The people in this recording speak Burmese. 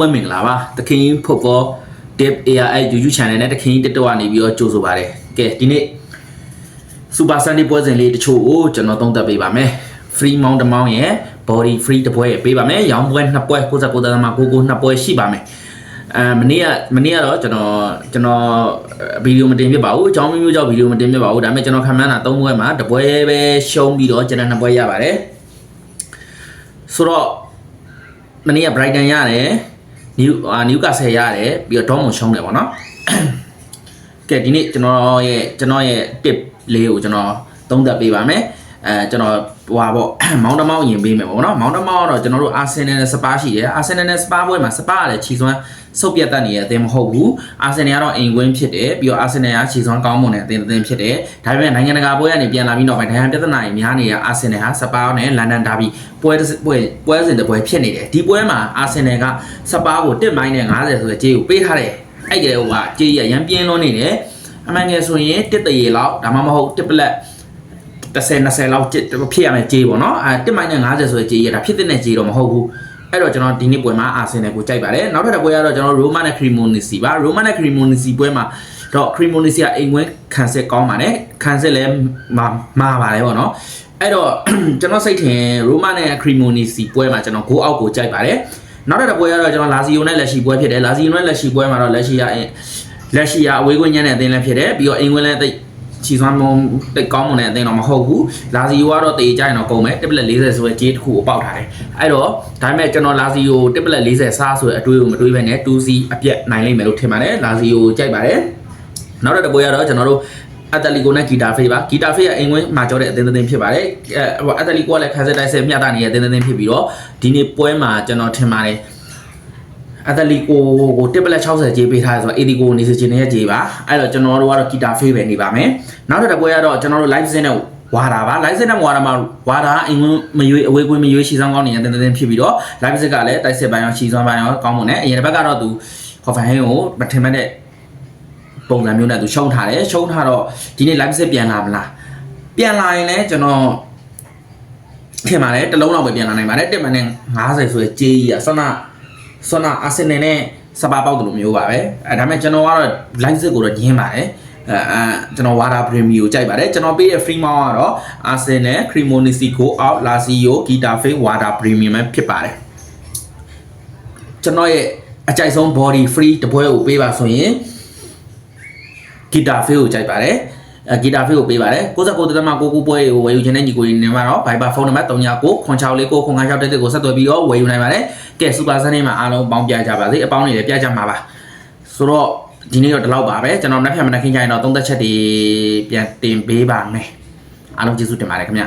လုံးပဲမင်္ဂလာပါတခင်ကြီး football tip ARI YouTube channel နဲ့တခင်ကြီး TikTok ကနေပြီးတော့ကြိုဆိုပါတယ်ကဲဒီနေ့ Super Sunday ပွဲစဉ်လေးတချို့ကိုကျွန်တော်သုံးသပ်ပေးပါမယ် free mount amount ရဲ့ body free တစ်ပွဲပေးပါမယ်ရောင်းပွဲနှစ်ပွဲ69တန်းမှာကိုကိုနှစ်ပွဲရှိပါမယ်အဲမနေ့ကမနေ့ကတော့ကျွန်တော်ကျွန်တော်ဗီဒီယိုမတင်ပြပါဘူးအကြောင်းမျိုးမျိုးကြောင့်ဗီဒီယိုမတင်ပြပါဘူးဒါပေမဲ့ကျွန်တော်ခံမှန်းတာ၃ပွဲမှာတစ်ပွဲပဲရှုံးပြီးတော့ကျွန်တော်နှစ်ပွဲရပါတယ်ဆိုတော့မနေ့က Brighton ရတယ် နယူအာနယူကာဆယ်ရတယ်ပြီးတော့ဒေါမွန်ရှုံးတယ်ပေါ့နော်ကဲဒီနေ့ကျွန်တော်ရဲ့ကျွန်တော်ရဲ့ tip လေးကိုကျွန်တော်သုံးသပ်ပေးပါမယ် အဲကျွန်တော်ဟွာပေါ့မောင်းတမောင်းရင်ပေးမယ်ပေါ့နော်မောင်းတမောင်းကတော့ကျွန်တော်တို့အာဆင်နယ်နဲ့စပါရှိတယ်အာဆင်နယ်နဲ့စပါပွဲမှာစပါကလည်းခြေစွမ်းဆုတ်ပြတ်တတ်နေတဲ့အသင်းမဟုတ်ဘူးအာဆင်နယ်ကတော့အိမ်ကွင်းဖြစ်တယ်ပြီးတော့အာဆင်နယ်ကခြေစွမ်းကောင်းမွန်တဲ့အသင်းတစ်သင်းဖြစ်တယ်ဒါပေမဲ့နိုင်ငံတကာပွဲကနေပြန်လာပြီးနောက်ပိုင်းဒိုင်ဟန်ပြဿနာတွေများနေတဲ့အာဆင်နယ်ဟာစပါနဲ့လန်ဒန်ဒါဘီပွဲတစ်ပွဲပွဲစဉ်တစ်ပွဲဖြစ်နေတယ်ဒီပွဲမှာအာဆင်နယ်ကစပါကို1မိုင်းနဲ့90ဆိုတဲ့ခြေကိုပေးထားတယ်အဲ့ဒီကဟိုကခြေရရန်ပြင်းလွန်းနေတယ်အမှန်ငယ်ဆိုရင်တစ်တရေလောက်ဒါမှမဟုတ်တစ်ပလက် 30 20လောက်ဖြစ်ရမယ်ကြေးပေါ့နော်အဲ1မိုင်နဲ့90ဆိုတဲ့ကြေးရတာဖြစ်တဲ့ကြေးတော့မဟုတ်ဘူးအဲ့တော့ကျွန်တော်ဒီနေ့ပွဲမှာအာဆင်နယ်ကိုကြိုက်ပါတယ်နောက်ထပ်တစ်ပွဲကတော့ကျွန်တော်ရိုမာနဲ့ခရီမိုနီစီပါရိုမာနဲ့ခရီမိုနီစီပွဲမှာတော့ခရီမိုနီစီကအိမ်ဝင်ခံစစ်ကောင်းပါတယ်ခံစစ်လည်းမာမာပါတယ်ပေါ့နော်အဲ့တော့ကျွန်တော်စိတ်ထင်ရိုမာနဲ့ခရီမိုနီစီပွဲမှာကျွန်တော်ဂိုးအောက်ကိုကြိုက်ပါတယ်နောက်ထပ်တစ်ပွဲကတော့ကျွန်တော်လာဇီယိုနဲ့လက်ရှိပွဲဖြစ်တယ်လာဇီယိုနဲ့လက်ရှိပွဲမှာတော့လက်ရှိရလက်ရှိရအဝေးကွင်းညံ့တဲ့အသင်းလည်းဖြစ်တယ်ပြီးတော့အိမ်ဝင်လည်းသိ ချီစွမ်းမုံတိတ်ကောင်းမွန်တဲ့အသင်းတော့မဟုတ်ဘူးလာဇီယိုကတော့တေးကြရင်တော့ကုန်မယ်တစ်ပလက်40ဆိုတဲ့ကြေးတစ်ခုကိုပေါက်ထားတယ်အဲ့တော့ဒါပေမဲ့ကျွန်တော်လာဇီယိုတစ်ပလက်40စားဆိုတဲ့အတွေးကိုမတွေးဘဲနဲ့ 2C အပြက်နိုင်လိမ့်မယ်လို့ထင်ပါတယ်လာဇီယိုကြိုက်ပါတယ်နောက်တစ်ပွဲကတော့ကျွန်တော်တို့အက်တလီကိုနဲ့ဂီတာဖေးပါဂီတာဖေးကအင်ဝင်မှာကြောတဲ့အသင်းသင်းဖြစ်ပါတယ်အဲဟိုအက်တလီကိုကလည်းခါဆက်တိုက်ဆက်မျှတနေတဲ့အသင်းသင်းဖြစ်ပြီးတော့ဒီနေ့ပွဲမှာကျွန်တော်ထင်ပါတယ် အတလီကိုကိုတစ်ပလက်60ကြေးပေးထားတယ်ဆိုတော့ AD ကိုနေစချင်တဲ့ကြေးပါအဲ့တော့ကျွန်တော်တို့ကတော့ဂီတာဖေးပဲနေပါမယ်နောက်တစ်ပွဲကတော့ကျွန်တော်တို့ live စင်းနဲ့ဝါတာပါ live စင်းနဲ့ဝါတာမှာဝါတာအင်ဝင်မရွေးအဝေးကွင်းမရွေးရှီဆောင်ကောင်းနေတဲ့တင်းတင်းဖြစ်ပြီးတော့ live စင်းကလည်းတိုက်စစ်ပိုင်းရောရှီဆောင်ပိုင်းရောကောင်းမွန်တယ်အရင်တစ်ဘက်ကတော့သူခေါ်ဖန်ဟင်းကိုမထင်မဲ့တဲ့ပုံစံမျိုးနဲ့သူရှုံးထားတယ်ရှုံးထားတော့ဒီနေ့ live စင်းပြန်လာမလားပြန်လာရင်လည်းကျွန်တော်ထင်ပါတယ်တစ်လုံးလောက်ပဲပြန်လာနိုင်ပါတယ်တက်မနဲ့90ဆိုရကြေးကြီးอ่ะဆနာ ဆနာအာဆင်နယ်နဲ့စပါပေါက်တယ်လို့မျိုးပါပဲအဲဒါပေမဲ့ကျွန်တော်ကတော့ live စစ်ကိုတော့ညင်းပါတယ်အဲအဲကျွန်တော်ဝါတာပရီမီကိုကြိုက်ပါတယ်ကျွန်တော်ပေးတဲ့ free mount ကတော့ Arsenal Cremonese Go Out Lazio Getafe Water Premium ပဲဖြစ်ပါတယ်ကျွန်တော်ရဲ့အကြိုက်ဆုံး body free တပွဲကိုပေးပါဆိုရင် Getafe ကိုကြိုက်ပါတယ်အဲဂီတာဖေးကိုပေးပါတယ်69တမကိုကိုပွဲကိုဝယ်ယူခြင်းနဲ့ညီကိုတွေနေမှာတော့ Viber ဖုန်းနံပါတ်39ခွန်6လေးကိုခွန်9 6တဲ့ကိုဆက်သွယ်ပြီးတော့ဝယ်ယူနိုင်ပါတယ် ကဲ Super Sunday မှာအားလုံးပေါင်းပြကြပါစေအပေါင်းတွေလည်းပြကြမှာပါဆိုတော့ဒီနေ့တော့ဒီလောက်ပါပဲကျွန်တော်နောက်ဖြတ်မနှခင်းကြရင်တော့သုံးသက်ချက်တွေပြန်တင်ပေးပါမယ်အားလုံးကျေးဇူးတင်ပါတယ်ခင်ဗျ